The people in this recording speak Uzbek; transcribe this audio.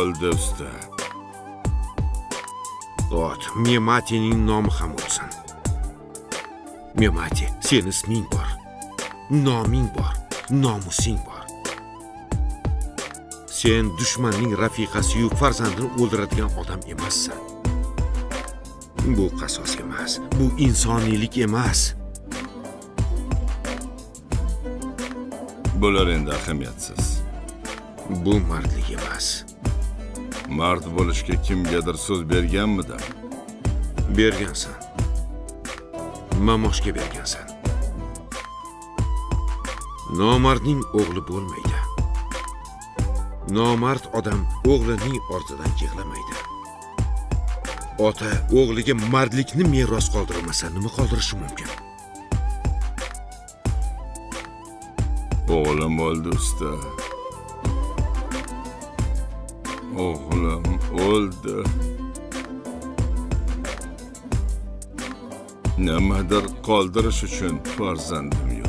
o'ldi usta. ot mematining nomi ham o'tsin memati seni isming bor noming bor nomusing bor sen dushmanning rafiqasiyu farzandini o'ldiradigan odam emassan bu qasos emas bu insoniylik emas Bular endi ahamiyatsiz. bu mardlik emas. Mard bo'lishga kimgadir so'z berganmidi? bergansan. Mamoshga bergansan. Nomardning o'g'li bo'lmaydi. Nomard odam o'g'lining ortidan yig'lamaydi. Ota o'g'liga mardlikni meros qoldirmasa nima qoldirishi mumkin Oğlum oldu usta. Oğlum oldu. Nemadır kaldırış için farzandım